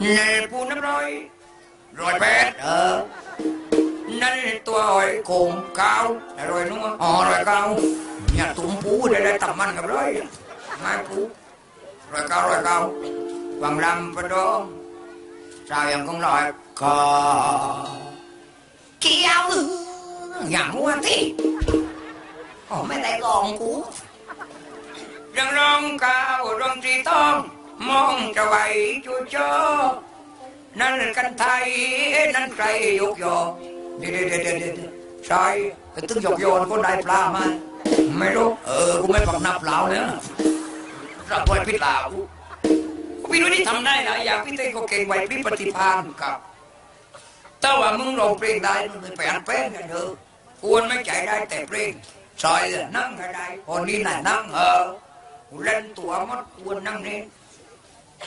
ในปูน้ำร้อยร้อยแปดเออนั่นตัวหอยโขงเก้าแต่รอยนุ่งอ๋อรอยเก้าอย่าตุ้มปูได้ได้ตับ มองจะไหวจูเจอนั่นกันไทยนั่นใครยกยอเดี๋ยวเดี๋ยวเดี๋ยวเดี๋ยวใช่ไอ้ตึ้งยกยอนคนได้ปลามาไม่รู้เออกูไม่ปักน้าเปล่าเนี่ยรับไว้พิษลากูกูพี่รู้ที่ทำได้นะอยากพี่เต้ก็เก่งไหวพี่ปฏิภาณกับแต่ว่ามึงร้องเพลงได้มึงไปอันเพลงกันเถอะควรไม่ใจได้แต่เพลงซอยนั่งก็ได้คนนี้น่ะนั่งเออเล่นตัวมัดควรนั่งนี่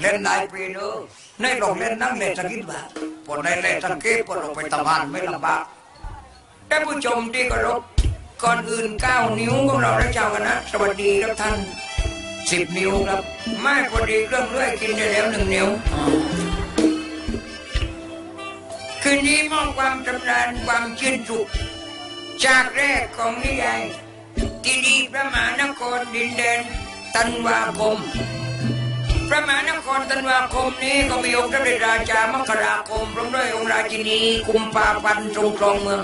เล่นนายปีเนอในโรงเล่นนั่งเล่นสักกินบาทพอในเล่นสังเกตพอเราไปทำงานไม่ลำบากท่านผู้ชมที่เคารพก่อนอื่นเก้านิ้วของเราและเจ้าคณะสวัสดีครับท่านสิบนิ้วครับไม่พอดีเครื่องเลื่อยกินได้แล้วหนึ่งนิ้ว คืนนี้มอบความจำราญความชื่นสุขจากแรกของนิยายที่ดีพระมหานครดินแดนตันวาคม พระมหานครธันวาคมนี้ก็มีองค์พระเดชราชามกราคมพร้อมด้วยองค์ราชินีกุมภาพันธ์ทรงครองเมือง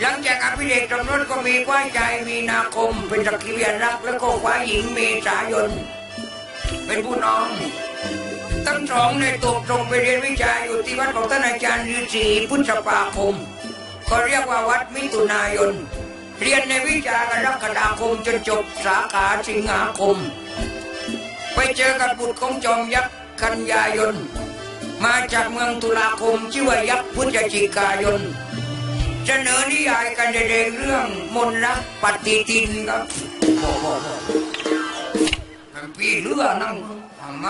หลังจากอภิเษกสมรสก็มีกว้ายใจมีนาคม เป็นสักขีพยานรักแล้วก็คว้าหญิงเมษายน เป็นผู้น้องทั้งสองในตกตรงไปเรียนวิชาอยู่ที่วัดของท่านอาจารย์ฤาษีพุทธปาคมก็เรียกว่าวัดมิถุนายน เรียนในวิชากรกฎาคมจนจบสาขาสิงหาคม ไปเจอกับบุตรของจอมยักษ์กันยายน มาจากเมืองตุลาคมชื่อว่ายักษ์พุทธจิกายนเสนอนิยายกันแสดงเรื่องมนต์รักปฏิทินครับโอ้โหมันพี่เรือนั่งทำไม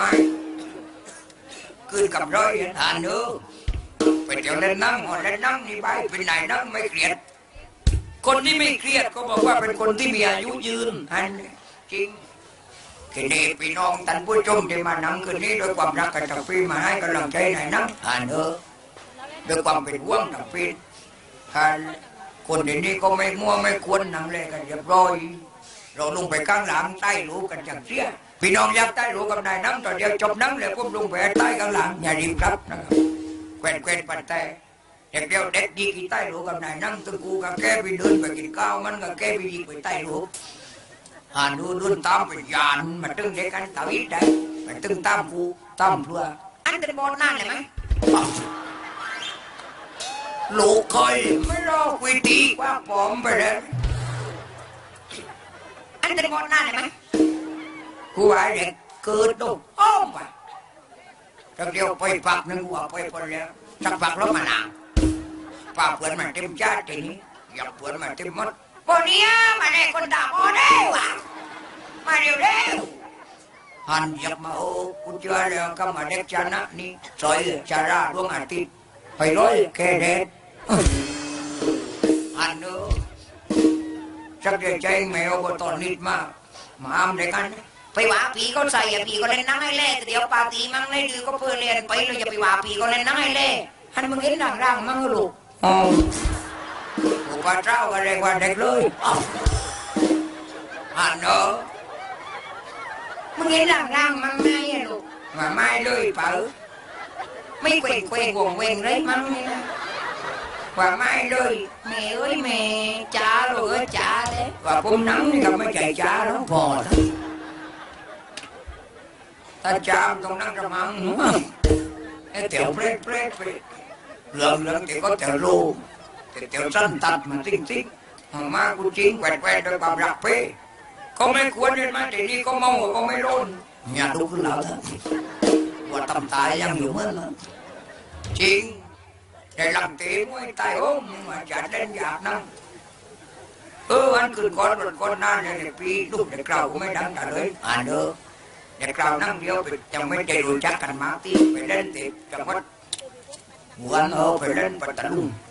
ขึ้นกับร้อยทานเนอไปเที่ยวเล่นนั่งหอเล่นนั่งนี่ไปเป็นไหนนั่งไม่เครียด คนที่ไม่เครียดก็บอกว่าเป็นคนที่มีอายุยืนอันจริง ทีนี้พี่น้องท่านผู้ชมที่มานั่งคืนนี้ด้วยความรักกันทั้งปีมาให้กำลังใจหน่อยนะอ่านเถอะด้วยความเป็นห่วงทั้งปีอ่านคนเดี๋ยวนี้ก็ไม่มั่วไม่ควรนั่งเลยกันเรียบร้อย เราลงไปข้างหลังใต้รู้กันจังเสียพี่น้องยากใต้รู้กับนายน้ำตอนเดียวจบน้ำเลยผมลงไปใต้ข้างหลังอย่ารีบครับนะครับแควนแควนปัดแต่เด็กเดียวเด็กดีกี่ใต้รู้กับนายน้ำตึงกูกับแกไปเดินไปกินข้าวมันกับแกไปยิงไปใต้รู้ อ่านดูรุ่นตามไปยานมาตึงเด็กกันตาวิได้มาตึงตามกูตามเพื่ออันเป็นบอลนั่นเลยไหมลูกเคยไม่รอคุยตีกว่า ปอมไปเลยอันเป็นบอลนั่นเลยไหมกูว่าเด็กเกิดดูอ้อมไปจักเดียวไปปักหนึ่งกูว่าไปคนแล้วสักปักแล้วมาเพื่อนมันเต็มชาติทีนี้อยากเพื่อนมันเต็มหมดคนด่าพอได้วะมาเร็วเร็วหันยับมาโอ้กูเจอแล้วก็มาเด็กชนะนี่ซอยชาราดวงอาทิตย์ไปร้อยแค่เด็ดหันเนอสักเดียวใจแมวก็ตอนนิดมากมาอ้ามเด็กกันไปว่าผีก็ใส่อะผีก็เล่นนั่งให้เล่แต่เดี๋ยวปาตีมั่งเล่ดื้อก็เพื่อเรียนไปเลยอย่าไปว่าผีก็เล่นนั่งให้เล่หันมึงเห็นร่างร่างมั่งลูกอ๋อ กูว่าเจ้าก็เรียกว่าเด็กเลยหันเนอะมึงเห็นร่างร่างๆมั่งไหมอะลูกมาไม่เลยเปล่าไม่เกวงเกวงวง เวงเลยมั่งเนี่ยนะว่าไม่เลยแม่เอ้ยแม่จ้าลูกเอ้ยจ้าเลยว่าผมนั่งนี่ก็ไม่ใจจ้าแล้วพอแล้วถ้าจ้ามต้องนั่งกระมังไอ้เตี๋ยวเปรตเปรตไปเหลืองเ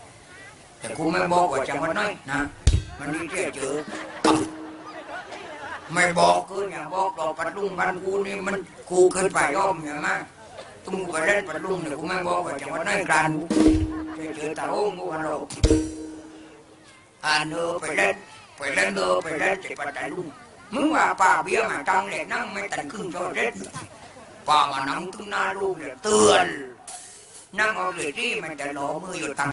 แต่กูไม่ควรเห็นไหมแต่นี่ก็เมาก็ไม่ร้นอกว่าตำตายยังอยู่เหมื่อนนะจริงแต่ลำตีมวยตายโอ้มมาจัดเล่นอยากนั่งเอออันคืนก่อนวันก่อนหน้าเนี่ยเด็กปีลูกเด็กเราก็ไม่ดังกันเลยอ่านเด้อเด็กเรานั่งเดียวไปยังไม่ได้รู้จักกันมาที่ไปเล่นติดจังหวัดหัวนเออไปเล่นปัตตาลุงแต่กูไม่บอกว่าจังหวัดไหนนะ มันนี่เที่ยเจอปั๊บไม่บอกคืออย่าบอกเราปัตตาลุงบ้านกูนี่มันกูขึ้นไปย่อมอย่างนั้นตุ้มกูไปเล่นปัดลุงเนี่ยกูไม่บอกว่าจังหวัดไหนกลางกูเจอตาโอ้งกูวันเราอ่านเนอไปเล่นไปเล่นเนอไปเล่นเจ็บปัดลุงมึงว่าป่าเบี้ยมาตังเลยนั่งไม่ตันครึ่งโจเด็ดป่ามานั่งตุ้งหน้าลูกเนี่ยเตือนนั่งเอาเลยที่มันจะล้อมืออยู่ตัง